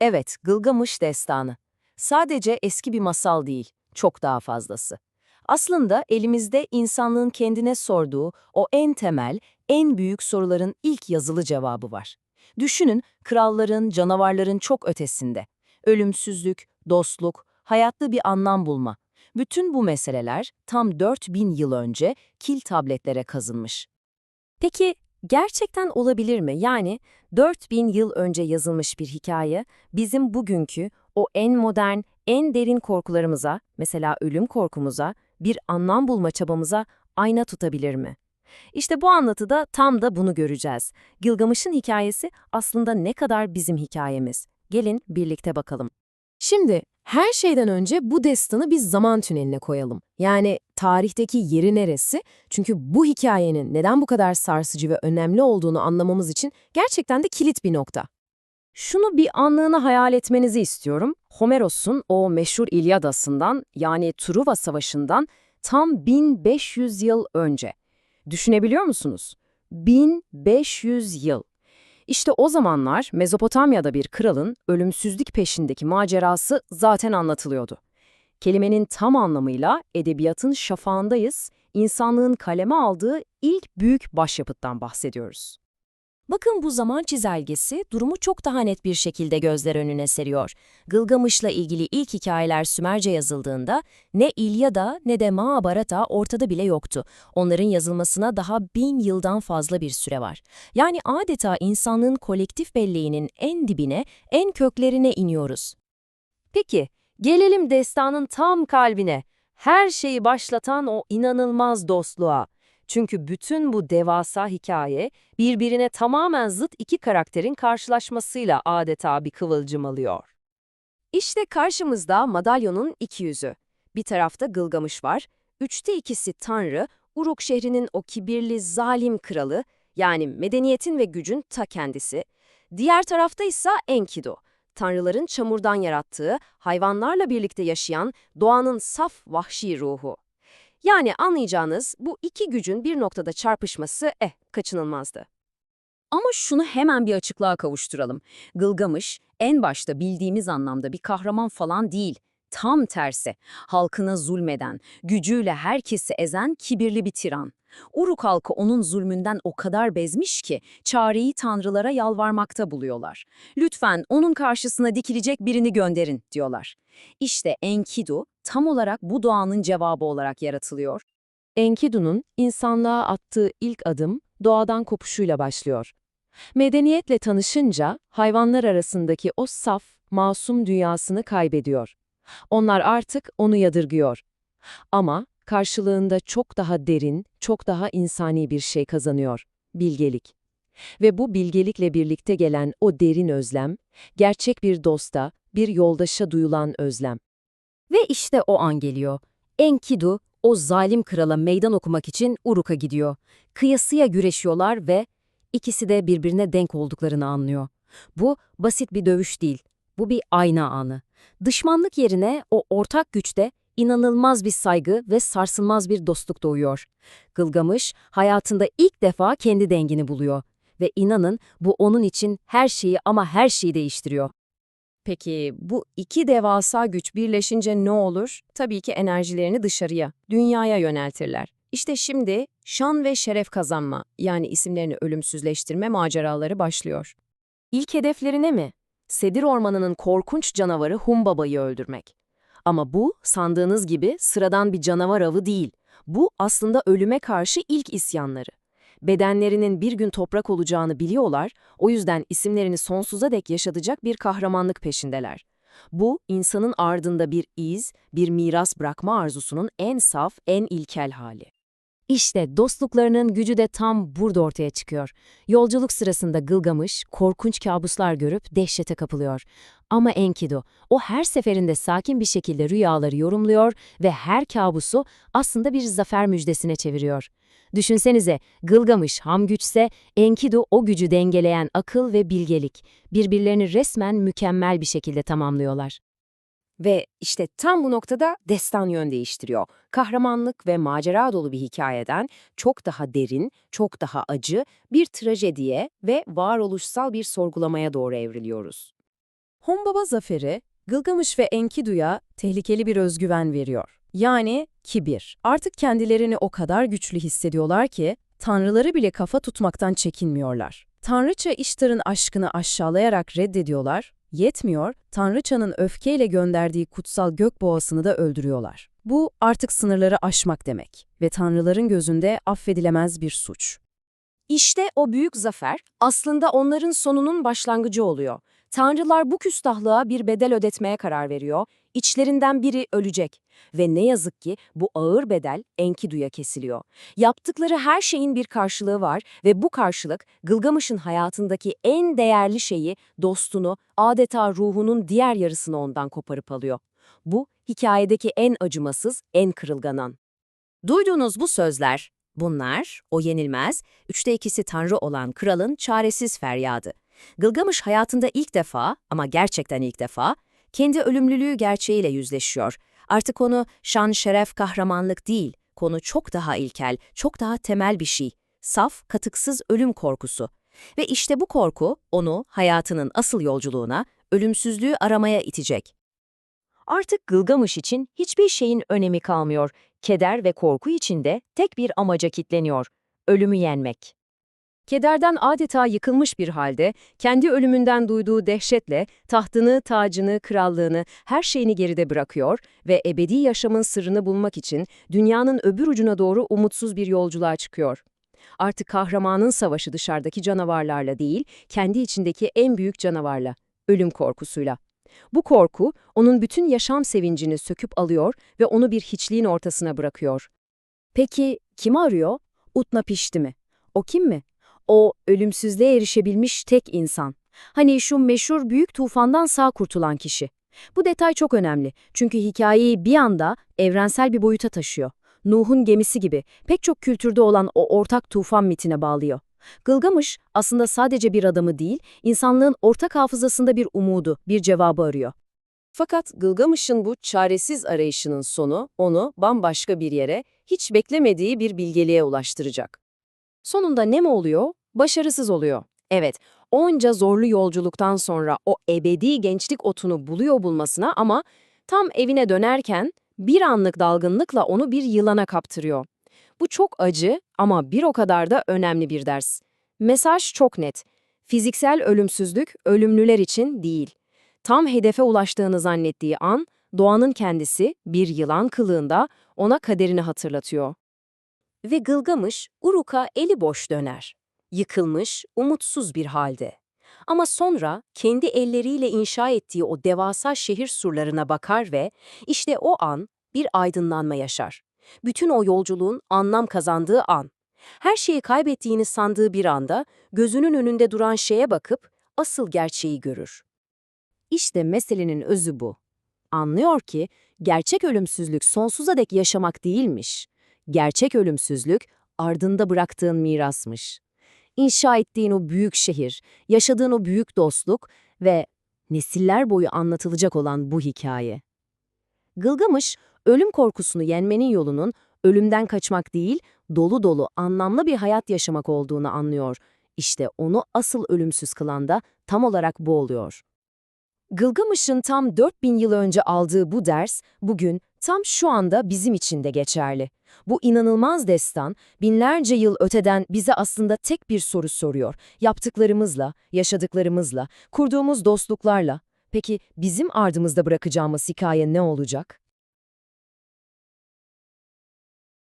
Evet, Gılgamış Destanı. Sadece eski bir masal değil, çok daha fazlası. Aslında elimizde insanlığın kendine sorduğu o en temel, en büyük soruların ilk yazılı cevabı var. Düşünün, kralların, canavarların çok ötesinde. Ölümsüzlük, dostluk, hayatta bir anlam bulma. Bütün bu meseleler tam 4000 yıl önce kil tabletlere kazınmış. Peki gerçekten olabilir mi? Yani 4000 yıl önce yazılmış bir hikaye bizim bugünkü o en modern, en derin korkularımıza, mesela ölüm korkumuza, bir anlam bulma çabamıza ayna tutabilir mi? İşte bu anlatıda tam da bunu göreceğiz. Gilgamış'ın hikayesi aslında ne kadar bizim hikayemiz. Gelin birlikte bakalım. Şimdi her şeyden önce bu destanı bir zaman tüneline koyalım. Yani tarihteki yeri neresi? Çünkü bu hikayenin neden bu kadar sarsıcı ve önemli olduğunu anlamamız için gerçekten de kilit bir nokta. Şunu bir anlığına hayal etmenizi istiyorum. Homeros'un o meşhur İlyadası'ndan yani Truva Savaşı'ndan tam 1500 yıl önce. Düşünebiliyor musunuz? 1500 yıl. İşte o zamanlar Mezopotamya'da bir kralın ölümsüzlük peşindeki macerası zaten anlatılıyordu. Kelimenin tam anlamıyla edebiyatın şafağındayız, insanlığın kaleme aldığı ilk büyük başyapıttan bahsediyoruz. Bakın bu zaman çizelgesi durumu çok daha net bir şekilde gözler önüne seriyor. Gılgamış'la ilgili ilk hikayeler Sümerce yazıldığında ne İlyada ne de Mahabharata ortada bile yoktu. Onların yazılmasına daha bin yıldan fazla bir süre var. Yani adeta insanlığın kolektif belleğinin en dibine, en köklerine iniyoruz. Peki, gelelim destanın tam kalbine. Her şeyi başlatan o inanılmaz dostluğa. Çünkü bütün bu devasa hikaye birbirine tamamen zıt iki karakterin karşılaşmasıyla adeta bir kıvılcım alıyor. İşte karşımızda madalyonun iki yüzü. Bir tarafta Gılgamış var, üçte ikisi Tanrı, Uruk şehrinin o kibirli zalim kralı, yani medeniyetin ve gücün ta kendisi. Diğer tarafta ise Enkidu, tanrıların çamurdan yarattığı, hayvanlarla birlikte yaşayan doğanın saf vahşi ruhu. Yani anlayacağınız bu iki gücün bir noktada çarpışması eh kaçınılmazdı. Ama şunu hemen bir açıklığa kavuşturalım. Gılgamış en başta bildiğimiz anlamda bir kahraman falan değil. Tam tersi, halkına zulmeden, gücüyle herkesi ezen kibirli bir tiran. Uruk halkı onun zulmünden o kadar bezmiş ki çareyi tanrılara yalvarmakta buluyorlar. Lütfen onun karşısına dikilecek birini gönderin diyorlar. İşte Enkidu tam olarak bu doğanın cevabı olarak yaratılıyor. Enkidu'nun insanlığa attığı ilk adım doğadan kopuşuyla başlıyor. Medeniyetle tanışınca hayvanlar arasındaki o saf, masum dünyasını kaybediyor. Onlar artık onu yadırgıyor. Ama karşılığında çok daha derin, çok daha insani bir şey kazanıyor. Bilgelik. Ve bu bilgelikle birlikte gelen o derin özlem, gerçek bir dosta, bir yoldaşa duyulan özlem. Ve işte o an geliyor. Enkidu o zalim krala meydan okumak için Uruk'a gidiyor. Kıyasıya güreşiyorlar ve ikisi de birbirine denk olduklarını anlıyor. Bu basit bir dövüş değil. Bu bir ayna anı. Düşmanlık yerine o ortak güçte inanılmaz bir saygı ve sarsılmaz bir dostluk doğuyor. Gılgamış hayatında ilk defa kendi dengini buluyor ve inanın bu onun için her şeyi ama her şeyi değiştiriyor. Peki bu iki devasa güç birleşince ne olur? Tabii ki enerjilerini dışarıya, dünyaya yöneltirler. İşte şimdi şan ve şeref kazanma, yani isimlerini ölümsüzleştirme maceraları başlıyor. İlk hedeflerine mi? Sedir Ormanı'nın korkunç canavarı Humbaba'yı öldürmek. Ama bu sandığınız gibi sıradan bir canavar avı değil. Bu aslında ölüme karşı ilk isyanları. Bedenlerinin bir gün toprak olacağını biliyorlar, o yüzden isimlerini sonsuza dek yaşatacak bir kahramanlık peşindeler. Bu, insanın ardında bir iz, bir miras bırakma arzusunun en saf, en ilkel hali. İşte dostluklarının gücü de tam burada ortaya çıkıyor. Yolculuk sırasında Gılgamış, korkunç kabuslar görüp dehşete kapılıyor. Ama Enkidu, o her seferinde sakin bir şekilde rüyaları yorumluyor ve her kabusu aslında bir zafer müjdesine çeviriyor. Düşünsenize, Gılgamış ham güçse, Enkidu o gücü dengeleyen akıl ve bilgelik. Birbirlerini resmen mükemmel bir şekilde tamamlıyorlar. Ve işte tam bu noktada destan yön değiştiriyor. Kahramanlık ve macera dolu bir hikayeden çok daha derin, çok daha acı bir trajediye ve varoluşsal bir sorgulamaya doğru evriliyoruz. Humbaba zaferi, Gılgamış ve Enkidu'ya tehlikeli bir özgüven veriyor. Yani kibir. Artık kendilerini o kadar güçlü hissediyorlar ki, tanrıları bile kafa tutmaktan çekinmiyorlar. Tanrıça İştar'ın aşkını aşağılayarak reddediyorlar, yetmiyor, Tanrıçanın öfkeyle gönderdiği kutsal gök boğasını da öldürüyorlar. Bu artık sınırları aşmak demek ve tanrıların gözünde affedilemez bir suç. İşte o büyük zafer aslında onların sonunun başlangıcı oluyor. Tanrılar bu küstahlığa bir bedel ödetmeye karar veriyor. İçlerinden biri ölecek. Ve ne yazık ki bu ağır bedel Enkidu'ya kesiliyor. Yaptıkları her şeyin bir karşılığı var ve bu karşılık Gılgamış'ın hayatındaki en değerli şeyi, dostunu, adeta ruhunun diğer yarısını ondan koparıp alıyor. Bu hikayedeki en acımasız, en kırılgan an. Duyduğunuz bu sözler, bunlar, o yenilmez, üçte ikisi tanrı olan kralın çaresiz feryadı. Gılgamış hayatında ilk defa, ama gerçekten ilk defa, kendi ölümlülüğü gerçeğiyle yüzleşiyor. Artık onu şan, şeref, kahramanlık değil, konu çok daha ilkel, çok daha temel bir şey. Saf, katıksız ölüm korkusu. Ve işte bu korku onu hayatının asıl yolculuğuna, ölümsüzlüğü aramaya itecek. Artık Gılgamış için hiçbir şeyin önemi kalmıyor. Keder ve korku içinde tek bir amaca kitleniyor. Ölümü yenmek. Kederden adeta yıkılmış bir halde, kendi ölümünden duyduğu dehşetle tahtını, tacını, krallığını, her şeyini geride bırakıyor ve ebedi yaşamın sırrını bulmak için dünyanın öbür ucuna doğru umutsuz bir yolculuğa çıkıyor. Artık kahramanın savaşı dışarıdaki canavarlarla değil, kendi içindeki en büyük canavarla, ölüm korkusuyla. Bu korku, onun bütün yaşam sevincini söküp alıyor ve onu bir hiçliğin ortasına bırakıyor. Peki kimi arıyor? Utnapişti mi? O kim mi? O ölümsüzlüğe erişebilmiş tek insan. Hani şu meşhur büyük tufandan sağ kurtulan kişi. Bu detay çok önemli çünkü hikayeyi bir anda evrensel bir boyuta taşıyor. Nuh'un gemisi gibi pek çok kültürde olan o ortak tufan mitine bağlıyor. Gılgamış aslında sadece bir adamı değil, insanlığın ortak hafızasında bir umudu, bir cevabı arıyor. Fakat Gılgamış'ın bu çaresiz arayışının sonu onu bambaşka bir yere, hiç beklemediği bir bilgeliğe ulaştıracak. Sonunda ne mi oluyor? Başarısız oluyor. Evet, onca zorlu yolculuktan sonra o ebedi gençlik otunu buluyor bulmasına ama tam evine dönerken bir anlık dalgınlıkla onu bir yılana kaptırıyor. Bu çok acı ama bir o kadar da önemli bir ders. Mesaj çok net. Fiziksel ölümsüzlük ölümlüler için değil. Tam hedefe ulaştığını zannettiği an, doğanın kendisi bir yılan kılığında ona kaderini hatırlatıyor. Ve Gılgamış, Uruk'a eli boş döner. Yıkılmış, umutsuz bir halde. Ama sonra kendi elleriyle inşa ettiği o devasa şehir surlarına bakar ve işte o an bir aydınlanma yaşar. Bütün o yolculuğun anlam kazandığı an. Her şeyi kaybettiğini sandığı bir anda gözünün önünde duran şeye bakıp asıl gerçeği görür. İşte meselenin özü bu. Anlıyor ki gerçek ölümsüzlük sonsuza dek yaşamak değilmiş. Gerçek ölümsüzlük ardında bıraktığın mirasmış. İnşa ettiğin o büyük şehir, yaşadığın o büyük dostluk ve nesiller boyu anlatılacak olan bu hikaye. Gılgamış, ölüm korkusunu yenmenin yolunun ölümden kaçmak değil, dolu dolu anlamlı bir hayat yaşamak olduğunu anlıyor. İşte onu asıl ölümsüz kılan da tam olarak bu oluyor. Gılgamış'ın tam 4000 yıl önce aldığı bu ders, bugün tam şu anda bizim için de geçerli. Bu inanılmaz destan, binlerce yıl öteden bize aslında tek bir soru soruyor. Yaptıklarımızla, yaşadıklarımızla, kurduğumuz dostluklarla. Peki bizim ardımızda bırakacağımız hikaye ne olacak?